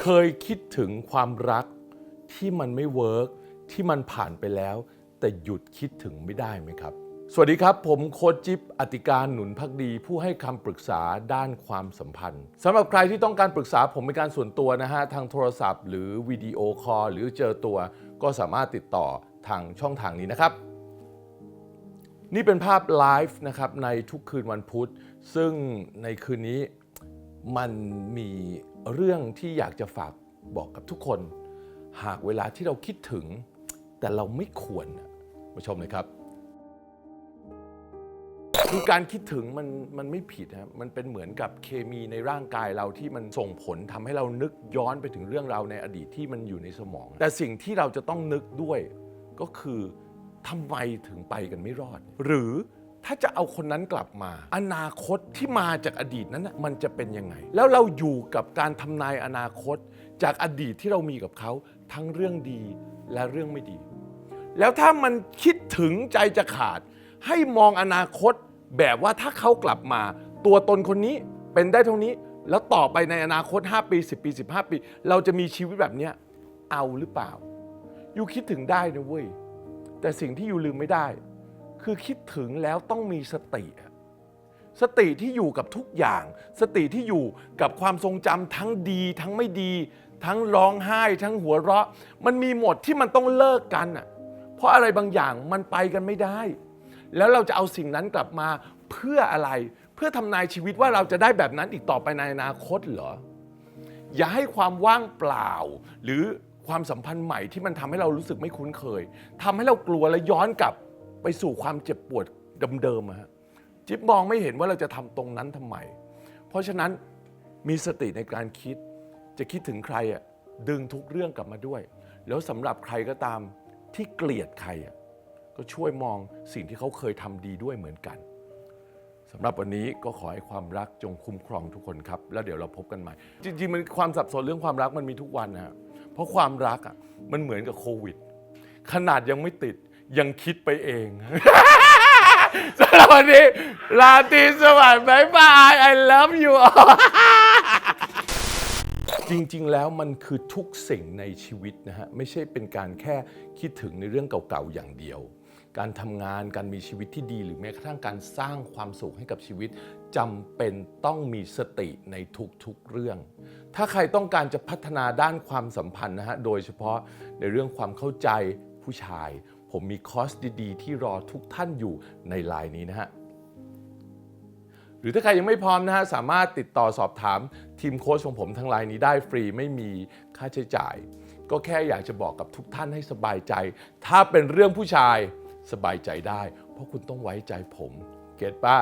เคยคิดถึงความรักที่มันไม่เวิร์กที่มันผ่านไปแล้ว แต่หยุดคิดถึงไม่ได้ไหมครับ สวัสดีครับ ผมโคจิ๊บอติการหนุนพักดี ผู้ให้คำปรึกษาด้านความสัมพันธ์สำหรับใครที่ต้องการปรึกษาผมเป็นการส่วนตัวนะฮะทางโทรศัพท์ หรือวิดีโอคอลหรือเจอตัว ก็สามารถติดต่อทางช่องทางนี้นะครับนี่เป็นภาพไลฟ์นะครับในทุกคืนวันพุธ ซึ่งในคืนนี้ มันมีเรื่องที่อยากจะฝากบอกกับทุกคน หากเวลาที่เราคิดถึง แต่เราไม่ควรมาชมเลยครับคือการคิดถึงมันมันไม่ผิดนะมันเป็นเหมือนกับเคมีในร่างกายเราที่มันส่งผลทำให้เรานึกย้อนไปถึงเรื่องราวในอดีตที่มันอยู่ในสมอง แต่สิ่งที่เราจะต้องนึกด้วยก็คือทำไมถึงไปกันไม่รอด หรือ ถ้าจะเอาคนนั้นกลับมา อนาคตที่มาจากอดีตนั้นนะมันจะเป็นยังไง แล้วเราอยู่กับการทำนายอนาคต จากอดีตที่เรามีกับเขาทั้งเรื่องดีและเรื่องไม่ดี แล้วถ้ามันคิดถึงใจจะขาด ให้มองอนาคตแบบว่าถ้าเขากลับมา ตัวตนคนนี้เป็นได้เท่านี้ แล้วต่อไปในอนาคต 5 ปี 10 ปี 15 ปี เราจะมีชีวิตแบบเนี้ยเอาหรือเปล่า อยู่คิดถึงได้นะเว้ยแต่สิ่งที่อยู่ลืมไม่ได้ คือคิดถึงแล้วต้องมีสติ สติที่อยู่กับทุกอย่าง สติที่อยู่กับความทรงจำทั้งดี ทั้งไม่ดี ทั้งร้องไห้ ทั้งหัวเราะ มันมีหมดที่มันต้องเลิกกันอะเพราะอะไรบางอย่างมันไปกันไม่ได้ แล้วเราจะเอาสิ่งนั้นกลับมาเพื่ออะไร เพื่อทำนายชีวิตว่าเราจะได้แบบนั้นอีกต่อไปในอนาคตเหรอ อย่าให้ความว่างเปล่า หรือความสัมพันธ์ใหม่ที่มันทำให้เรารู้สึกไม่คุ้นเคยทำให้เรากลัวและย้อนกลับ ไปสู่ความเจ็บปวดเดิมๆอะฮะจิ๊บมองไม่เห็นว่าเราจะทำตรงนั้นทำไม เพราะฉะนั้นมีสติในการคิด จะคิดถึงใครอะดึงทุกเรื่องกลับมาด้วย แล้วสำหรับใครก็ตามที่เกลียดใครอะก็ช่วยมองสิ่งที่เขาเคยทำดีด้วยเหมือนกันสำหรับวันนี้ก็ขอให้ความรักจงคุ้มครองทุกคนครับ แล้วเดี๋ยวเราพบกันใหม่ จริงๆมันความสับสนเรื่องความรักมันมีทุกวันนะฮะเพราะความรักอะมันเหมือนกับโควิด ขนาดยังไม่ติด ยังคิดไปเองสำหรับวันนี้ราตีสวัสดิ์บายบาย I love you all จริงๆ แล้วมันคือทุกสิ่งในชีวิตนะฮะ ไม่ใช่เป็นการแค่คิดถึงในเรื่องเก่าๆ อย่างเดียว การทำงานการมีชีวิตที่ดีหรือแม้กระทั่งการสร้างความสุขให้กับชีวิตจำเป็นต้องมีสติในทุกๆ เรื่อง ถ้าใครต้องการจะพัฒนาด้านความสัมพันธ์นะฮะ โดยเฉพาะในเรื่องความเข้าใจผู้ชาย ผมมีคอร์สดีๆ ที่รอทุกท่านอยู่ในไลน์นี้นะฮะหรือถ้าใครยังไม่พร้อมนะฮะสามารถติดต่อสอบถามทีมโค้ชของผมทางไลน์นี้ได้ฟรีไม่มีค่าใช้จ่าย ก็แค่อยากจะบอกกับทุกท่านให้สบายใจ ถ้าเป็นเรื่องผู้ชายสบายใจได้ เพราะคุณต้องไว้ใจผม เก็ตป่ะ